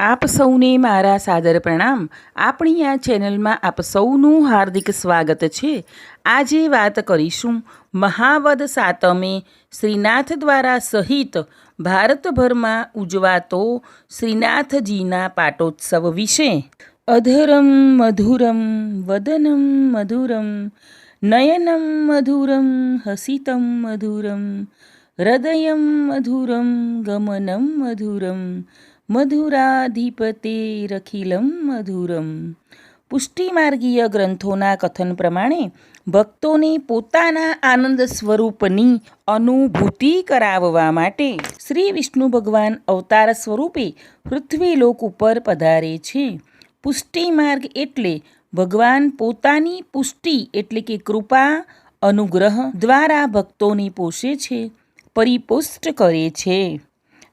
આપ સૌને મારા સાદર પ્રણામ. આપણી આ ચેનલમાં આપ સૌનું હાર્દિક સ્વાગત છે. આજે વાત કરીશું મહાવદ સાતમે શ્રીનાથ દ્વારા સહિત ભારતભરમાં ઉજવાતો શ્રીનાથજીના પાટોત્સવ વિશે. અધરમ મધુરમ, વદનમ મધુરમ, નયનમ મધુરમ, હસિતમ મધુરમ, હૃદયમ મધુરમ, ગમનમ મધુરમ મધુરાધિપતેરખિલમ મધુરમ પુષ્ટિમાર્ગીય ગ્રંથોના કથન પ્રમાણે ભક્તોને પોતાના આનંદ સ્વરૂપની અનુભૂતિ કરાવવા માટે શ્રી વિષ્ણુ ભગવાન અવતાર સ્વરૂપે પૃથ્વીલોક ઉપર પધારે છે. પુષ્ટિમાર્ગ એટલે ભગવાન પોતાની પુષ્ટિ એટલે કે કૃપા, અનુગ્રહ દ્વારા ભક્તોને પોષે છે, પરિપુષ્ટ કરે છે.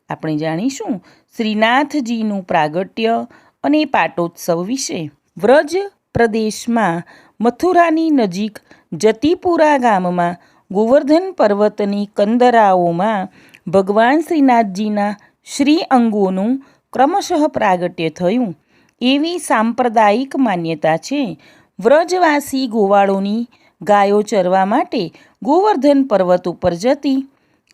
આપણે જાણીશું શ્રીનાથજીનું પ્રાગટ્ય અને પાટોત્સવ વિશે. વ્રજ પ્રદેશમાં મથુરાની નજીક જતીપુરા ગામમાં ગોવર્ધન પર્વતની કંદરાઓમાં ભગવાન શ્રીનાથજીના શ્રી અંગોનું ક્રમશઃ પ્રાગટ્ય થયું. એવી સાંપ્રદાયિક માન્યતા છે. વ્રજવાસી ગોવાળોની ગાયો ચરવા માટે ગોવર્ધન પર્વત ઉપર જતી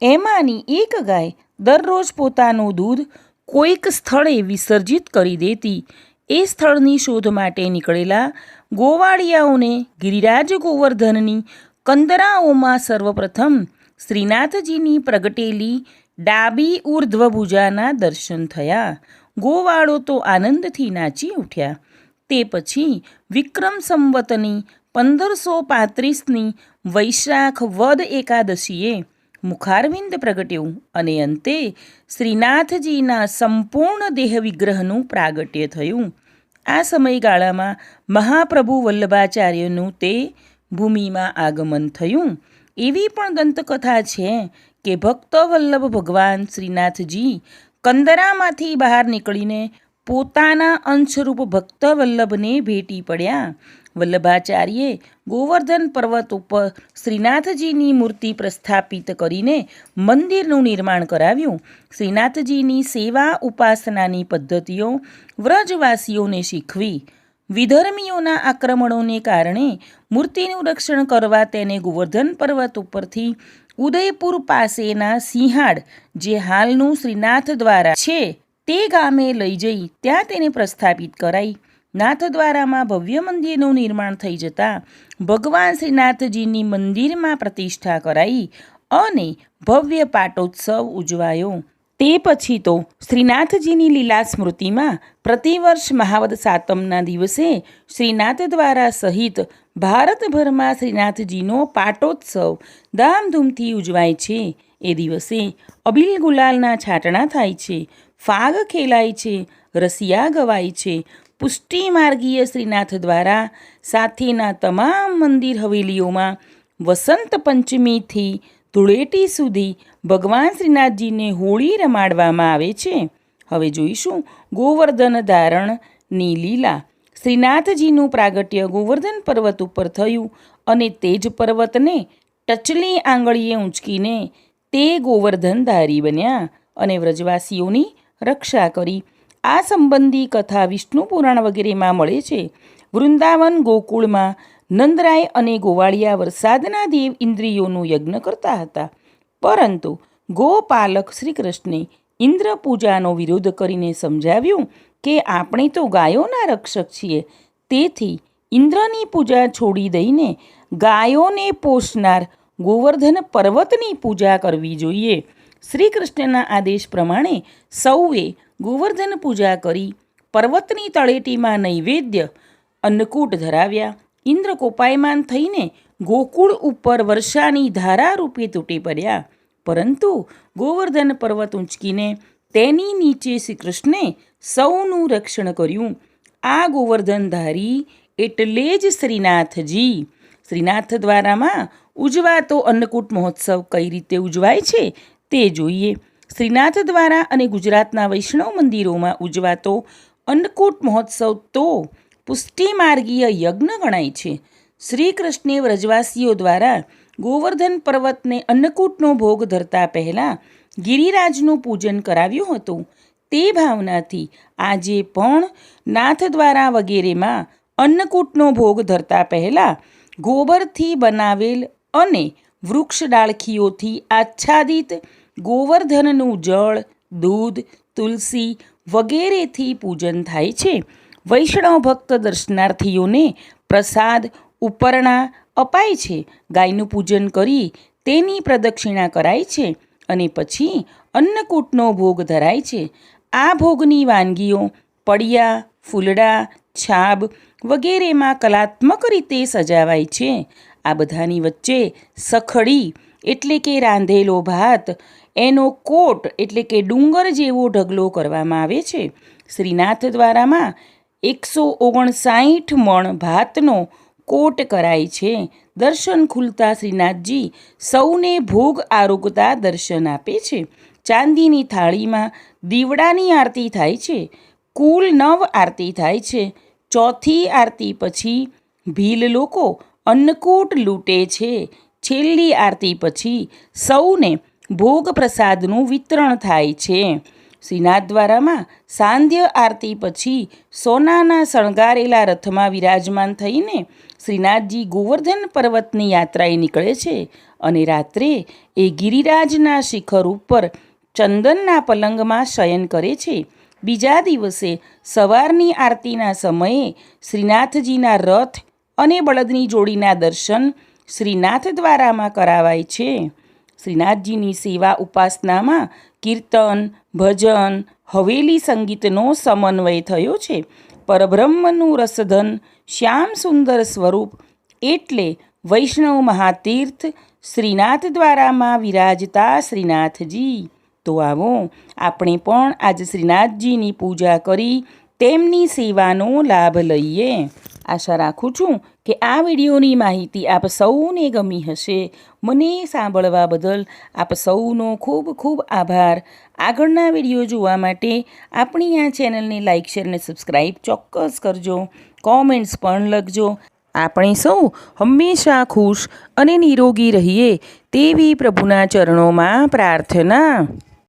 એમાંની એક ગાય દરરોજ પોતાનું દૂધ કોઈક સ્થળે વિસર્જિત કરી દેતી. એ સ્થળની શોધ માટે નીકળેલા ગોવાળિયાઓને ગિરિરાજ ગોવર્ધનની કંદરાઓમાં સર્વપ્રથમ શ્રીનાથજીની પ્રગટેલી ડાબી ઉર્ધ્વભુજાના દર્શન થયા. ગોવાળો તો આનંદથી નાચી ઉઠ્યા. તે પછી વિક્રમ સંવતની પંદરસો પાંત્રીસની વૈશાખ વદ એકાદશીએ મુખારવિંદ પ્રગટ્યું અને અંતે શ્રીનાથજીના સંપૂર્ણ દેહ વિગ્રહનું પ્રાગટ્ય થયું. આ સમયગાળામાં મહાપ્રભુ વલ્લભાચાર્યનું તે ભૂમિમાં આગમન થયું. એવી પણ દંતકથા છે કે ભક્ત વલ્લભ ભગવાન શ્રીનાથજી કંદરામાંથી બહાર નીકળીને પોતાના અંશરૂપ ભક્ત વલ્લભને ભેટી પડ્યા. વલ્લભાચાર્યે ગોવર્ધન પર્વત ઉપર શ્રીનાથજીની મૂર્તિ પ્રસ્થાપિત કરીને મંદિરનું નિર્માણ કરાવ્યું. શ્રીનાથજીની સેવા ઉપાસનાની પદ્ધતિઓ વ્રજવાસીઓને શીખવી, વિધર્મીઓના આક્રમણોને કારણે મૂર્તિનું રક્ષણ કરવા તેને ગોવર્ધન પર્વત ઉપરથી ઉદયપુર પાસેના સિંહાડ, જે હાલનું શ્રીનાથ દ્વારા છે, તે ગામે લઈ જઈ ત્યાં તેને પ્રસ્થાપિત કરાઈ. નાથદ્વારામાં ભવ્ય મંદિરનું નિર્માણ થઈ જતાં ભગવાન શ્રીનાથજીની મંદિરમાં પ્રતિષ્ઠા કરાઈ અને ભવ્ય પાટોત્સવ ઉજવાયો. તે પછી તો શ્રીનાથજીની લીલા સ્મૃતિમાં પ્રતિવર્ષ મહાવદ સાતમના દિવસે શ્રીનાથ દ્વારા સહિત ભારતભરમાં શ્રીનાથજીનો પાટોત્સવ ધામધૂમથી ઉજવાય છે. એ દિવસે અબિલ ગુલાલના છાંટણા થાય છે, ફાગ ખેલાય છે રસિયા ગવાય છે. પુષ્ટિ માર્ગીય શ્રીનાથ દ્વારા સાથેના તમામ મંદિર હવેલીઓમાં વસંત પંચમીથી ધૂળેટી સુધી ભગવાન શ્રીનાથજીને હોળી રમાડવામાં આવે છે. હવે જોઈશું ગોવર્ધન ધારણની લીલા. શ્રીનાથજીનું પ્રાગટ્ય ગોવર્ધન પર્વત ઉપર થયું અને તે જ પર્વતને ટચલી આંગળીએ ઊંચકીને તે ગોવર્ધન ધારી બન્યા અને વ્રજવાસીઓની રક્ષા કરી. આ સંબંધી કથા વિષ્ણુ પુરાણ વગેરેમાં મળે છે. વૃંદાવન ગોકુળમાં નંદરાય અને ગોવાળિયા વરસાદના દેવ ઇન્દ્રિયોનું યજ્ઞ કરતા હતા. પરંતુ ગોપાલક શ્રી કૃષ્ણે ઇન્દ્ર પૂજાનો વિરોધ કરીને સમજાવ્યું કે આપણે તો ગાયોના રક્ષક છીએ. તેથી ઇન્દ્રની પૂજા છોડી દઈને ગાયોને પોષનાર ગોવર્ધન પર્વતની પૂજા કરવી જોઈએ. શ્રી કૃષ્ણના આદેશ પ્રમાણે સૌએ ગોવર્ધન પૂજા કરી પર્વતની તળેટીમાં નૈવેદ્ય, અન્નકૂટ ધરાવ્યા. ઇન્દ્ર કોપાયમાન થઈને ગોકુળ ઉપર વર્ષાની ધારા રૂપે તૂટી પડ્યા. પરંતુ ગોવર્ધન પર્વત ઊંચકીને તેની નીચે શ્રી કૃષ્ણે સૌનું રક્ષણ કર્યું. આ ગોવર્ધનધારી એટલે જ શ્રીનાથજી. શ્રીનાથ દ્વારામાં ઉજવાતો અન્નકૂટ મહોત્સવ કઈ રીતે ઉજવાય છે તે જોઈએ. શ્રીનાથ દ્વારા અને ગુજરાતના વૈષ્ણવ મંદિરોમાં ઉજવાતો અન્નકૂટ મહોત્સવ તો પુષ્ટિમાર્ગીય યજ્ઞ ગણાય છે. શ્રી કૃષ્ણે વ્રજવાસીઓ દ્વારા ગોવર્ધન પર્વતને અન્નકૂટનો ભોગ ધરતા પહેલાં ગિરિરાજનું પૂજન કરાવ્યું હતું. તે ભાવનાથી આજે પણ નાથદ્વારા વગેરેમાં અન્નકૂટનો ભોગ ધરતા પહેલાં ગોબરથી બનાવેલ અને વૃક્ષ ડાળખીઓથી આચ્છાદિત ગોવર્ધનનું જળ, દૂધ, તુલસી વગેરેથી પૂજન થાય છે. વૈષ્ણવ ભક્ત દર્શનાર્થીઓને પ્રસાદ, ઉપરણા અપાય છે. ગાયનું પૂજન કરી તેની પ્રદક્ષિણા કરાય છે અને પછી અન્નકૂટનો ભોગ ધરાય છે. આ ભોગની વાનગીઓ પડિયા, ફૂલડા, છાબ વગેરેમાં કલાત્મક રીતે સજાવાય છે. આ બધાની વચ્ચે સખડી એટલે કે રાંધેલો ભાત, એનો કોટ એટલે કે ડુંગર જેવો ઢગલો કરવામાં આવે છે. શ્રીનાથ દ્વારામાં એકસો ઓગણસાઠ મણ ભાતનો કોટ કરાય છે. દર્શન ખુલતા શ્રીનાથજી સૌને ભોગ આરોગતા દર્શન આપે છે. ચાંદીની થાળીમાં દીવડાની આરતી થાય છે. કુલ નવ આરતી થાય છે. ચોથી આરતી પછી ભીલ લોકો અન્નકૂટ લૂંટે છે. છેલ્લી આરતી પછી સૌને ભોગ પ્રસાદનું વિતરણ થાય છે. શ્રીનાથ દ્વારામાં સાંધ્ય આરતી પછી સોનાના શણગારેલા રથમાં વિરાજમાન થઈને શ્રીનાથજી ગોવર્ધન પર્વતની યાત્રાએ નીકળે છે અને રાત્રે એ ગિરિરાજના શિખર ઉપર ચંદનના પલંગમાં શયન કરે છે. બીજા દિવસે સવારની આરતીના સમયે શ્રીનાથજીના રથ અને બળદની જોડીના દર્શન શ્રીનાથ દ્વારામાં કરાવાય છે. શ્રીનાથજીની સેવા ઉપાસનામાં કીર્તન, ભજન, હવેલી સંગીતનો સમન્વય થયો છે. પરબ્રહ્મનું રસધન શ્યામ સુંદર સ્વરૂપ એટલે વૈષ્ણવ મહાતીર્થ શ્રીનાથ દ્વારામાં વિરાજતા શ્રીનાથજી. તો આવો, આપણે પણ આજે શ્રીનાથજીની પૂજા કરી તેમની સેવાનો લાભ લઈએ. આશા રાખું છું કે આ વિડીયોની માહિતી આપ સૌને ગમી હશે. મને સાંભળવા બદલ આપ સૌનો ખૂબ ખૂબ આભાર. આગળના વીડિયો જોવા માટે આપણી આ ચેનલને લાઇક શેર અને સબસ્ક્રાઈબ ચોક્કસ કરજો. કોમેન્ટ્સ પણ લખજો. આપણે સૌ હંમેશા ખુશ અને નિરોગી રહીએ તેવી પ્રભુના ચરણોમાં પ્રાર્થના